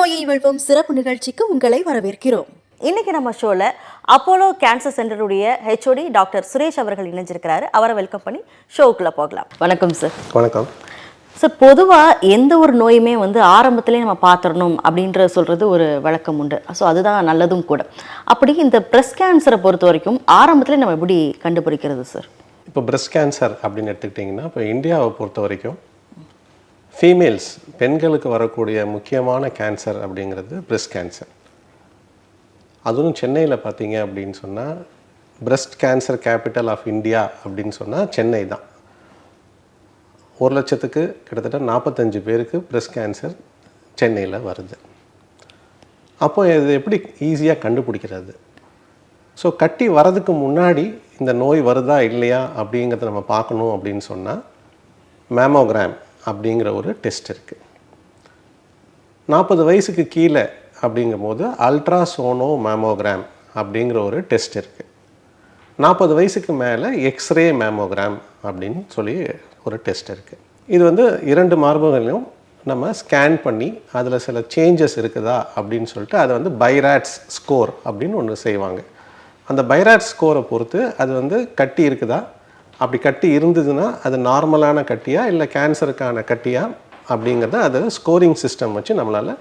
நோயை வெல்வோம் சிறப்பு நிகழ்ச்சிக்கு உங்களை வரவேற்கிறோம். இன்னைக்கு நம்ம ஷோவில் அப்போலோ கேன்சர் சென்டருடைய ஹெச்ஓடி டாக்டர் சுரேஷ் அவர்கள் இணைஞ்சிருக்கிறாரு. அவரை வெல்கம் பண்ணி ஷோவுக்குள்ள போகலாம். வணக்கம் சார். வணக்கம். சார் பொதுவாக எந்த ஒரு நோயுமே வந்து ஆரம்பத்திலே நம்ம பார்த்துடணும் அப்படின்ற சொல்கிறது ஒரு வழக்கம் உண்டு. ஸோ அதுதான் நல்லதும் கூட. அப்படி இந்த பிரஸ்ட் கேன்சரை பொறுத்த வரைக்கும் ஆரம்பத்திலே நம்ம எப்படி கண்டுபிடிக்கிறது சார்? இப்போ பிரஸ்ட் கேன்சர் அப்படின்னு எடுத்துக்கிட்டிங்கன்னா இப்போ இந்தியாவை பொறுத்த வரைக்கும் ஃபீமேல்ஸ் பெண்களுக்கு வரக்கூடிய முக்கியமான கேன்சர் அப்படிங்கிறது பிரஸ்ட் கேன்சர் அதுவும் சென்னையில் பார்த்தீங்க அப்படின்னு சொன்னால் breast cancer capital of India அப்படின்னு சொன்னால் சென்னை தான். ஒரு லட்சத்துக்கு கிட்டத்தட்ட நாற்பத்தஞ்சு பேருக்கு பிரஸ்ட் கேன்சர் சென்னையில் வருது. அப்போ இது எப்படி ஈஸியாக கண்டுபிடிக்கிறது? ஸோ கட்டி வரதுக்கு முன்னாடி இந்த நோய் வருதா இல்லையா அப்படிங்கிறத நம்ம பார்க்கணும் அப்படின்னு சொன்னால் மேமோகிராம் அப்படிங்கிற ஒரு டெஸ்ட் இருக்குது நாற்பது வயசுக்கு கீழே அப்படிங்கும்போது அல்ட்ராசோனோ மேமோகிராம் அப்படிங்கிற ஒரு டெஸ்ட் இருக்குது நாற்பது வயசுக்கு மேலே எக்ஸ்ரே மேமோகிராம் அப்படின்னு சொல்லி ஒரு டெஸ்ட் இருக்குது இது வந்து இரண்டு மார்பகங்களையும் நம்ம ஸ்கேன் பண்ணி அதில் சில சேஞ்சஸ் இருக்குதா அப்படின்னு சொல்லிட்டு அதை வந்து பைராட்ஸ் ஸ்கோர் அப்படின்னு ஒன்று செய்வாங்க. அந்த பைராட்ஸ் ஸ்கோரை பொறுத்து அது வந்து கட்டி இருக்குதா அப்படி கட்டி இருந்ததுன்னா அது நார்மலான கட்டியா இல்லை கேன்சருக்கான கட்டியா அப்படிங்கிறத அதை ஸ்கோரிங் சிஸ்டம் வச்சு நம்மளால்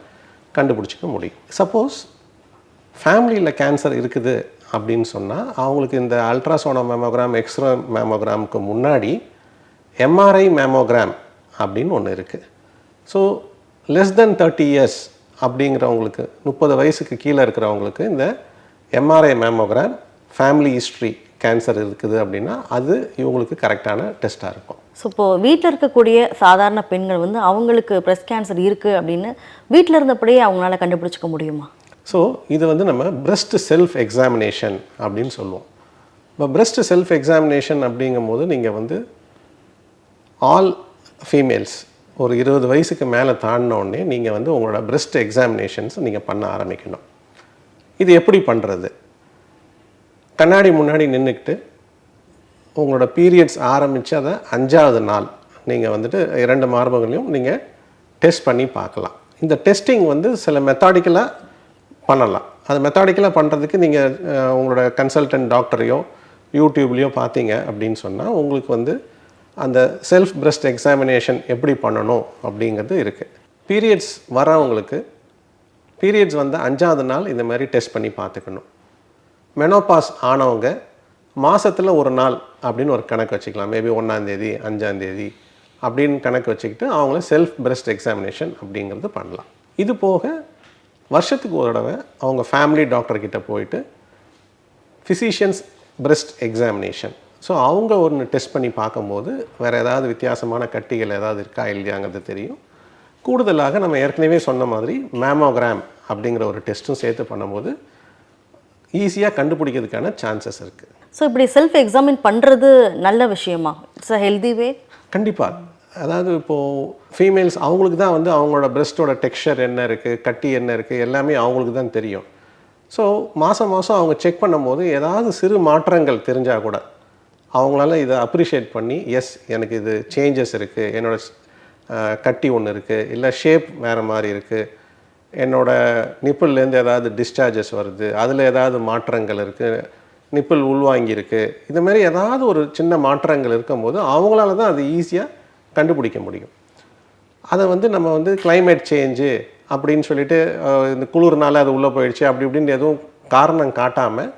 கண்டுபிடிச்சிக்க முடியும். சப்போஸ் ஃபேமிலியில் கேன்சர் இருக்குது அப்படின்னு சொன்னால் அவங்களுக்கு இந்த அல்ட்ராசோனோ மேமோகிராம் எக்ஸ்ரே மேமோகிராமுக்கு முன்னாடி எம்ஆர்ஐ மேமோகிராம் அப்படின்னு ஒன்று இருக்குது so less than thirty years அப்படிங்கிறவங்களுக்கு முப்பது வயசுக்கு கீழே இருக்கிறவங்களுக்கு இந்த MRI mammogram family history cancer இருக்குது அப்படின்னா அது இவங்களுக்கு கரெக்டான டெஸ்ட்டாக இருக்கும். ஸோ இப்போது வீட்டில் இருக்கக்கூடிய சாதாரண பெண்கள் வந்து அவங்களுக்கு பிரஸ்ட் கேன்சர் இருக்குது அப்படின்னு வீட்டில் இருந்தபடியே அவங்களால கண்டுபிடிச்சிக்க முடியுமா? ஸோ இது வந்து நம்ம breast செல்ஃப் எக்ஸாமினேஷன் அப்படின்னு சொல்லுவோம். இப்போ breast செல்ஃப் எக்ஸாமினேஷன் அப்படிங்கும்போது நீங்கள் வந்து ஆல் ஃபீமேல்ஸ் ஒரு இருபது வயசுக்கு மேலே தாண்டின உடனே நீங்கள் வந்து உங்களோட breast எக்ஸாமினேஷன்ஸ் நீங்கள் பண்ண ஆரம்பிக்கணும். இது எப்படி பண்ணுறது கண்ணாடி முன்னாடி நின்றுக்கிட்டு உங்களோட பீரியட்ஸ் ஆரம்பித்து அதை அஞ்சாவது நாள் நீங்கள் வந்துட்டு இரண்டு மார்பகங்களையும் நீங்கள் டெஸ்ட் பண்ணி பார்க்கலாம். இந்த டெஸ்டிங் வந்து சில மெத்தாடிக்கலாக பண்ணலாம். அது மெத்தாடிக்கலாக பண்ணுறதுக்கு நீங்கள் உங்களோட கன்சல்டன்ட் டாக்டரையோ யூடியூப்லேயோ பார்த்தீங்க அப்படின்னு சொன்னால் உங்களுக்கு வந்து அந்த செல்ஃப் பிரெஸ்ட் எக்ஸாமினேஷன் எப்படி பண்ணணும் அப்படிங்கிறது இருக்குது பீரியட்ஸ் வரவங்களுக்கு பீரியட்ஸ் வந்து அஞ்சாவது நாள் இந்த மாதிரி டெஸ்ட் பண்ணி பார்த்துக்கணும். மெனோபாஸ் ஆனவங்க மாதத்தில் ஒரு நாள் அப்படின்னு ஒரு கணக்கு வச்சுக்கலாம். மேபி ஒன்றாந்தேதி அஞ்சாந்தேதி அப்படின்னு கணக்கு வச்சுக்கிட்டு அவங்கள செல்ஃப் பிரெஸ்ட் எக்ஸாமினேஷன் அப்படிங்கிறது பண்ணலாம். இது போக வருஷத்துக்கு ஒரு தடவை அவங்க ஃபேமிலி டாக்டர்கிட்ட போயிட்டு ஃபிசிஷியன்ஸ் breast எக்ஸாமினேஷன் ஸோ அவங்க ஒன்று டெஸ்ட் பண்ணி பார்க்கும்போது வேறு ஏதாவது வித்தியாசமான கட்டிகள் ஏதாவது இருக்கா இல்லையாங்கிறது தெரியும். கூடுதலாக நம்ம ஏற்கனவே சொன்ன மாதிரி மேமோகிராம் அப்படிங்கிற ஒரு டெஸ்ட்டும் சேர்த்து பண்ணும்போது ஈஸியாக கண்டுபிடிக்கிறதுக்கான சான்சஸ் இருக்குது ஸோ இப்படி செல்ஃப் எக்ஸாமின் பண்ணுறது நல்ல விஷயமா? இட்ஸ் அ ஹெல்தி வே கண்டிப்பாக அதாவது இப்போது ஃபீமேல்ஸ் அவங்களுக்கு தான் வந்து அவங்களோட பிரஸ்ட்டோட டெக்ஸ்சர் என்ன இருக்குது கட்டி என்ன இருக்குது எல்லாமே அவங்களுக்கு தான் தெரியும். ஸோ மாதம் மாதம் அவங்க செக் பண்ணும்போது ஏதாவது சிறு மாற்றங்கள் தெரிஞ்சால் கூட அவங்களால இதை அப்ரிஷியேட் பண்ணி எஸ் எனக்கு இது சேஞ்சஸ் இருக்குது என்னோட அஹ், கட்டி ஒன்று இருக்குது இல்லை ஷேப் வேறு மாதிரி இருக்குது என்னோட நிப்பிள்லேருந்து ஏதாவது டிஸ்சார்ஜஸ் வருது அதில் ஏதாவது மாற்றங்கள் இருக்குது நிப்பிள் உள்வாங்கியிருக்கு இது மாதிரி ஏதாவது ஒரு சின்ன மாற்றங்கள் இருக்கும்போது அவங்களால தான் அது ஈஸியாக கண்டுபிடிக்க முடியும். அதை வந்து நம்ம வந்து கிளைமேட் சேஞ்சு அப்படின்னு சொல்லிட்டு இந்த குளிர்னால அது உள்ளே போயிடுச்சு அப்படி இப்படின்னு எதுவும் காரணம் காட்டாமல்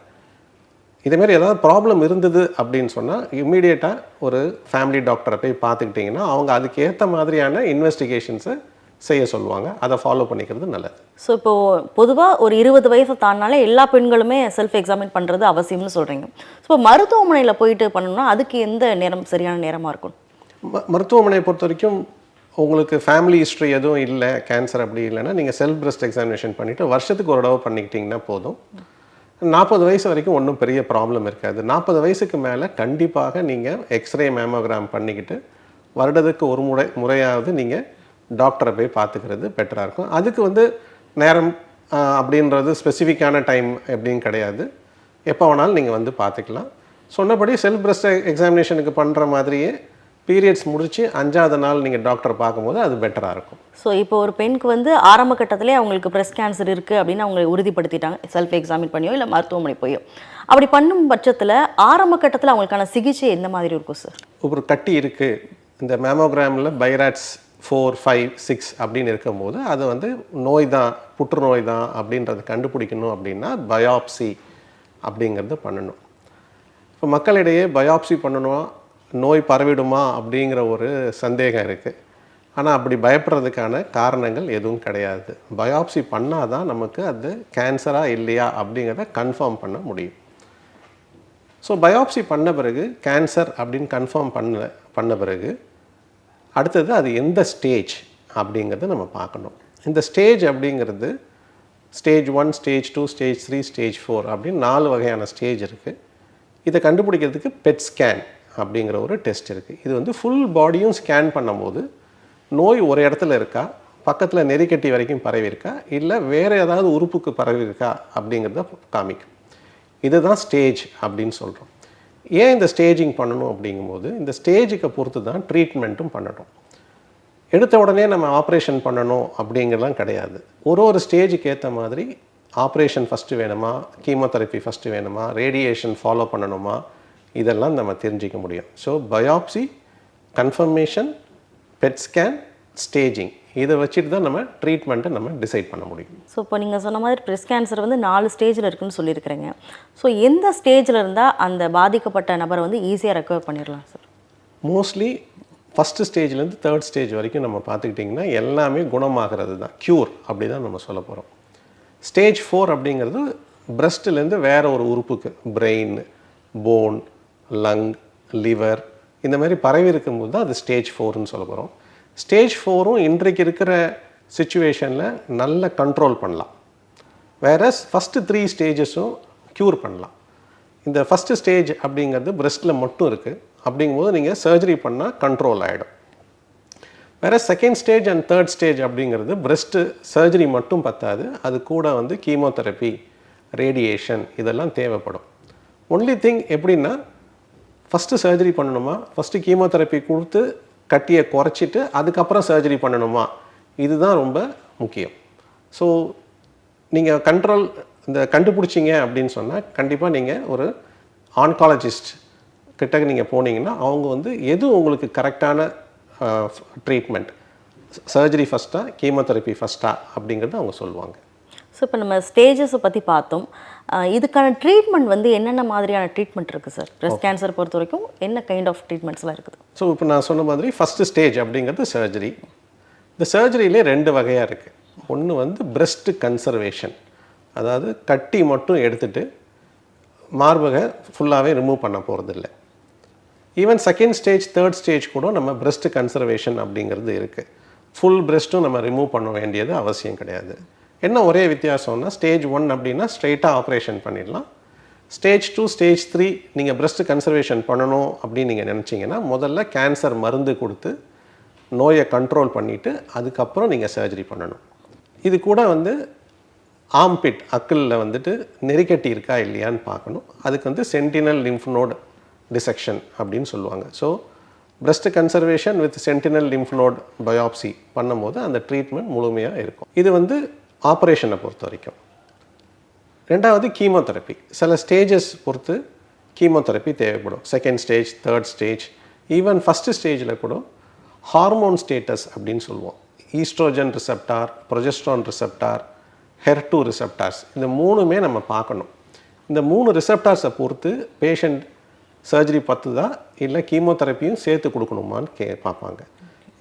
இதேமாரி ஏதாவது ப்ராப்ளம் இருந்தது அப்படின்னு சொன்னால் இம்மீடியட்டாக ஒரு ஃபேமிலி டாக்டரை போய் பார்த்துக்கிட்டிங்கன்னா அவங்க அதுக்கு ஏற்ற மாதிரியான இன்வெஸ்டிகேஷன்ஸை செய்ய சொல்லுவாங்க. அதை ஃபாலோ பண்ணிக்கிறது நல்லது. ஸோ இப்போ பொதுவாக ஒரு இருபது வயசு தாண்டினாலே எல்லா பெண்களுமே செல்ஃப் எக்ஸாமின் பண்ணுறது அவசியம்னு சொல்கிறீங்க ஸோ மருத்துவமனையில் போயிட்டு பண்ணணும்னா அதுக்கு எந்த நேரம் சரியான நேரமாக இருக்கும்? ம மருத்துவமனையை பொறுத்த வரைக்கும் உங்களுக்கு ஃபேமிலி ஹிஸ்ட்ரி எதுவும் இல்லை கேன்சர் அப்படி இல்லைன்னா நீங்கள் செல்ஃப் breast எக்ஸாமினேஷன் பண்ணிவிட்டு வருஷத்துக்கு ஒரு தடவை பண்ணிக்கிட்டிங்கன்னா போதும். நாற்பது வயசு வரைக்கும் ஒன்றும் பெரிய ப்ராப்ளம் இருக்காது. நாற்பது வயசுக்கு மேலே கண்டிப்பாக நீங்கள் எக்ஸ்ரே மேமோகிராம் பண்ணிக்கிட்டு வருடத்துக்கு ஒரு முறை முறையாவது நீங்கள் டாக்டரை போய் பார்த்துக்கிறது பெட்டராக இருக்கும். அதுக்கு வந்து நேரம் அப்படின்றது ஸ்பெசிஃபிக்கான டைம் எப்படின்னு கிடையாது. எப்போ வேணாலும் நீங்கள் வந்து பார்த்துக்கலாம். சொன்னபடி செல்ஃப் breast எக்ஸாமினேஷனுக்கு பண்ணுற மாதிரியே பீரியட்ஸ் முடிச்சு அஞ்சாவது நாள் நீங்கள் டாக்டர் பார்க்கும்போது அது பெட்டராக இருக்கும். ஸோ இப்போ ஒரு பெண்ணுக்கு வந்து ஆரம்ப கட்டத்திலே அவங்களுக்கு பிரஸ்ட் கேன்சர் இருக்குது அப்படின்னு அவங்க உறுதிப்படுத்திட்டாங்க. செல்ஃப் எக்ஸாமின் பண்ணியோ இல்லை மருத்துவமனை போயோ. அப்படி பண்ணும் பட்சத்தில் ஆரம்ப கட்டத்தில் அவங்களுக்கான சிகிச்சை எந்த மாதிரி இருக்கும் சார்? ஒரு கட்டி இருக்குது இந்த மேமோகிராமில் பைராட்ஸ் ஃபோர் ஃபைவ் சிக்ஸ் அப்படின்னு இருக்கும்போது அது வந்து நோய் தான் புற்றுநோய் தான் அப்படின்றத கண்டுபிடிக்கணும் அப்படின்னா பயாப்சி அப்படிங்கிறது பண்ணணும். இப்போ மக்களிடையே பயாப்சி பண்ணணும் நோய் பரவிடுமா அப்படிங்கிற ஒரு சந்தேகம் இருக்குது ஆனால் அப்படி பயப்படுறதுக்கான காரணங்கள் எதுவும் கிடையாது. பயாப்சி பண்ணால் தான் நமக்கு அது கேன்சராக இல்லையா அப்படிங்கிறத கன்ஃபார்ம் பண்ண முடியும். ஸோ பயாப்சி பண்ண பிறகு கேன்சர் அப்படின்னு கன்ஃபார்ம் பண்ண பண்ண பிறகு அடுத்தது அது எந்த ஸ்டேஜ் அப்படிங்கிறத நம்ம பார்க்கணும். இந்த ஸ்டேஜ் அப்படிங்கிறது stage one stage two stage three stage four அப்படின்னு நாலு வகையான ஸ்டேஜ் இருக்குது இதை கண்டுபிடிக்கிறதுக்கு பெட் ஸ்கேன் அப்படிங்கிற ஒரு டெஸ்ட் இருக்குது இது வந்து ஃபுல் பாடியும் ஸ்கேன் பண்ணும்போது நோய் ஒரு இடத்துல இருக்கா? பக்கத்தில் நெறிக்கட்டி வரைக்கும் பரவி இருக்கா இல்லை வேறு ஏதாவது உறுப்புக்கு பரவி இருக்கா அப்படிங்கிறத காமிக்கும். இதுதான் ஸ்டேஜ் அப்படின்னு சொல்கிறோம் ஏன் இந்த ஸ்டேஜிங் பண்ணணும் அப்படிங்கும்போது இந்த ஸ்டேஜுக்கு பொறுத்து தான் ட்ரீட்மெண்ட்டும் பண்ணணும். எடுத்த உடனே நம்ம ஆப்ரேஷன் பண்ணணும் அப்படிங்கிறலாம் கிடையாது. ஒரு ஒரு ஸ்டேஜுக்கு ஏற்ற மாதிரி ஆப்ரேஷன் ஃபஸ்ட்டு வேணுமா கீமோதெரப்பி ஃபஸ்ட்டு வேணுமா ரேடியேஷன் ஃபாலோ பண்ணணுமா இதெல்லாம் நம்ம தெரிஞ்சிக்க முடியும். So biopsy confirmation PET scan staging இதை வச்சுட்டு தான் நம்ம ட்ரீட்மெண்ட்டை நம்ம டிசைட் பண்ண முடியும். ஸோ இப்போ நீங்கள் சொன்ன மாதிரி பிரஸ்ட் கேன்சர் வந்து நாலு ஸ்டேஜில் இருக்குன்னு சொல்லியிருக்கிறீங்க. ஸோ எந்த ஸ்டேஜில் இருந்தால் அந்த பாதிக்கப்பட்ட நபரை வந்து ஈஸியாக ரெக்கவர் பண்ணிடலாம் சார் மோஸ்ட்லி ஃபஸ்ட்டு ஸ்டேஜ்லேருந்து தேர்ட் ஸ்டேஜ் வரைக்கும் நம்ம பார்த்துக்கிட்டிங்கன்னா எல்லாமே குணமாகிறது தான். க்யூர் அப்படி தான் நம்ம சொல்ல போகிறோம் ஸ்டேஜ் ஃபோர் அப்படிங்கிறது பிரஸ்ட்லேருந்து வேற ஒரு உறுப்புக்கு பிரெயின் போன் லங் லிவர் இந்த மாதிரி பரவி இருக்கும்போது தான் அது ஸ்டேஜ் ஃபோர்னு சொல்ல போகிறோம் ஸ்டேஜ் ஃபோரும் இன்றைக்கு இருக்கிற சுச்சுவேஷனில் நல்ல கண்ட்ரோல் பண்ணலாம். வேறஸ் ஃபஸ்ட்டு த்ரீ ஸ்டேஜஸும் க்யூர் பண்ணலாம். இந்த ஃபஸ்ட்டு ஸ்டேஜ் அப்படிங்கிறது பிரெஸ்ட்டில் மட்டும் இருக்குது அப்படிங்கும்போது நீங்கள் சர்ஜரி பண்ணால் கண்ட்ரோல் ஆகிடும் வேற second stage and third stage அப்படிங்கிறது பிரெஸ்ட்டு சர்ஜரி மட்டும் பத்தாது. அது கூட வந்து கீமோதெரப்பி ரேடியேஷன் இதெல்லாம் தேவைப்படும். ஒன்லி திங் எப்படின்னா ஃபஸ்ட்டு சர்ஜரி பண்ணணுமா? ஃபஸ்ட்டு கீமோதெரப்பி கொடுத்து கட்டியை குறைச்சிட்டு அதுக்கப்புறம் சர்ஜரி பண்ணணுமா? இதுதான் ரொம்ப முக்கியம். ஸோ நீங்கள் கண்ட்ரோல் இந்த கண்டுபிடிச்சிங்க அப்படின்னு சொன்னால் கண்டிப்பாக நீங்கள் ஒரு ஆன்காலஜிஸ்ட் கிட்ட நீங்கள் போனீங்கன்னா அவங்க வந்து எது உங்களுக்கு கரெக்டான ட்ரீட்மெண்ட் சர்ஜரி ஃபஸ்ட்டாக கீமோதெரப்பி ஃபஸ்ட்டாக அப்படிங்கிறத அவங்க சொல்லுவாங்க. ஸோ இப்போ நம்ம ஸ்டேஜஸை பற்றி பார்த்தோம். இதுக்கான ட்ரீட்மெண்ட் வந்து என்னென்ன மாதிரியான ட்ரீட்மெண்ட் இருக்குது சார் பிரஸ்ட் கேன்சர் பொறுத்த வரைக்கும் என்ன கைண்ட் ஆஃப் ட்ரீட்மெண்ட்ஸ்லாம் இருக்குது? ஸோ இப்போ நான் சொன்ன மாதிரி ஃபஸ்ட்டு ஸ்டேஜ் அப்படிங்கிறது சர்ஜரி இந்த சர்ஜரியிலே ரெண்டு வகையாக இருக்குது ஒன்று வந்து breast கன்சர்வேஷன் அதாவது கட்டி மட்டும் எடுத்துட்டு மார்பகை ஃபுல்லாகவே ரிமூவ் பண்ண போகிறதில்ல even second stage third stage கூட நம்ம breast கன்சர்வேஷன் அப்படிங்கிறது இருக்குது ஃபுல் breastம் நம்ம ரிமூவ் பண்ண வேண்டியது அவசியம் கிடையாது. என்ன ஒரே வித்தியாசம்னா ஸ்டேஜ் ஒன் அப்படின்னா ஸ்ட்ரெயிட்டாக ஆப்ரேஷன் பண்ணிடலாம். ஸ்டேஜ் டூ ஸ்டேஜ் த்ரீ நீங்கள் பிரஸ்ட் கன்சர்வேஷன் பண்ணணும் அப்படின்னு நீங்கள் நினச்சிங்கன்னா முதல்ல கேன்சர் மருந்து கொடுத்து நோயை கண்ட்ரோல் பண்ணிவிட்டு அதுக்கப்புறம் நீங்கள் சர்ஜரி பண்ணணும். இது கூட வந்து ஆம்பிட் அக்கிளில் வந்துட்டு நெறிக்கட்டி இருக்கா இல்லையான்னு பார்க்கணும். அதுக்கு வந்து சென்டினல் லிம்ஃப் நோட் டிசெக்ஷன் அப்படின்னு சொல்லுவாங்க. So breast conservation with sentinel lymph node biopsy பண்ணும்போது அந்த ட்ரீட்மெண்ட் முழுமையாக இருக்கும். இது வந்து ஆப்ரேஷனை பொறுத்த வரைக்கும். ரெண்டாவது கீமோதெரப்பி. சில ஸ்டேஜஸ் பொறுத்து கீமோதெரப்பி தேவைப்படும். Second stage third stage even first ஸ்டேஜில் கூட ஹார்மோன் ஸ்டேட்டஸ் அப்படின்னு சொல்லுவோம். Oestrogen receptor progesterone receptor HER two receptors இந்த மூணுமே நம்ம பார்க்கணும். இந்த மூணு ரிசெப்டார்ஸை பொறுத்து பேஷண்ட் சர்ஜரி பத்துதா இல்லை கீமோதெரப்பியும் சேர்த்து கொடுக்கணுமான்னு கே பார்ப்பாங்க.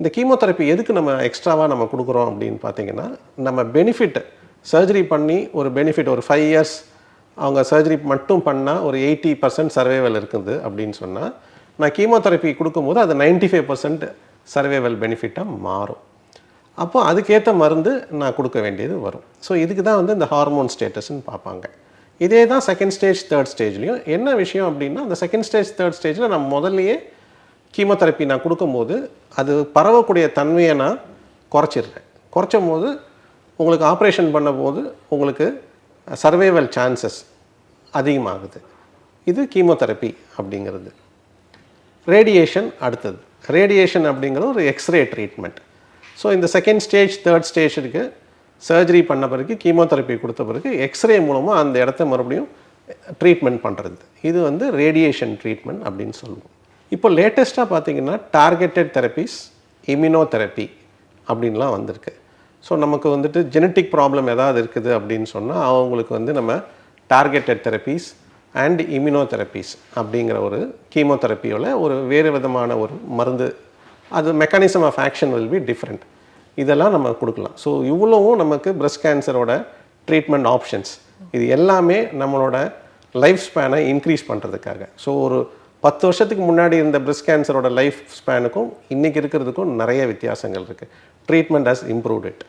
இந்த கீமோதெரப்பி எதுக்கு நம்ம எக்ஸ்ட்ராவாக நம்ம கொடுக்குறோம் அப்படின்னு பார்த்தீங்கன்னா நம்ம பெனிஃபிட் சர்ஜரி பண்ணி ஒரு பெனிஃபிட் ஒரு ஃபைவ் இயர்ஸ் அவங்க சர்ஜரி மட்டும் பண்ணால் ஒரு எயிட்டி பர்சன்ட் சர்வைவல் இருக்குது அப்படின்னு சொன்னால் நான் கீமோதெரப்பி கொடுக்கும்போது அது 95% ஃபைவ் பர்சன்ட் சர்வைவல் பெனிஃபிட்டாக மாறும். அப்போ அதுக்கேற்ற மருந்து நான் கொடுக்க வேண்டியது வரும். ஸோ இதுக்கு தான் வந்து இந்த ஹார்மோன் ஸ்டேட்டஸ்ன்னு பார்ப்பாங்க. இதே தான் செகண்ட் ஸ்டேஜ் தேர்ட் ஸ்டேஜ்லையும் என்ன விஷயம் அப்படின்னா அந்த செகண்ட் ஸ்டேஜ் தேர்ட் ஸ்டேஜில் நம்ம முதல்லையே கீமோதெரப்பி நான் கொடுக்கும்போது அது பரவக்கூடிய தன்மையை நான் குறைச்சிடுறேன். குறைச்சும் போது உங்களுக்கு ஆப்ரேஷன் பண்ணும்போது உங்களுக்கு சர்வைவல் சான்சஸ் அதிகமாகுது. இது கீமோதெரப்பி அப்படிங்கிறது. ரேடியேஷன் அடுத்தது. ரேடியேஷன் அப்படிங்கிறது ஒரு எக்ஸ்ரே ட்ரீட்மெண்ட் ஸோ இந்த செகண்ட் ஸ்டேஜ் தேர்ட் ஸ்டேஜுக்கு சர்ஜரி பண்ண பிறகு கீமோதெரப்பி கொடுத்த பிறகு எக்ஸ்ரே மூலமாக அந்த இடத்த மறுபடியும் ட்ரீட்மெண்ட் பண்ணுறது இது வந்து ரேடியேஷன் ட்ரீட்மெண்ட் அப்படின்னு சொல்லுவோம். இப்போ லேட்டஸ்ட்டாக பார்த்தீங்கன்னா டார்கெட்டட் தெரப்பிஸ் இம்யூனோதெரப்பி அப்படின்லாம் வந்திருக்கு. ஸோ நமக்கு வந்துட்டு ஜெனட்டிக் ப்ராப்ளம் ஏதாவது இருக்குது அப்படின்னு சொன்னால் அவங்களுக்கு வந்து நம்ம டார்கெட்டட் தெரப்பீஸ் அண்ட் இம்யூனோதெரப்பீஸ் அப்படிங்கிற ஒரு கீமோதெரப்பியோட ஒரு வேறு விதமான ஒரு மருந்து. அது mechanism of action will be different இதெல்லாம் நம்ம கொடுக்கலாம். ஸோ இவ்வளவும் நமக்கு பிரஸ்ட் கேன்சரோட ட்ரீட்மெண்ட் ஆப்ஷன்ஸ் இது எல்லாமே நம்மளோட லைஃப் ஸ்பேனை இன்க்ரீஸ் பண்ணுறதுக்காக ஸோ ஒரு பத்து வருஷத்துக்கு முன்னாடி இருந்த பிரஸ்ட் கேன்சரோட லைஃப் ஸ்பேனுக்கும் இன்றைக்கி இருக்கிறதுக்கும் நிறைய வித்தியாசங்கள் இருக்குது ட்ரீட்மெண்ட் ஹஸ் இம்ப்ரூவ்ட் இட்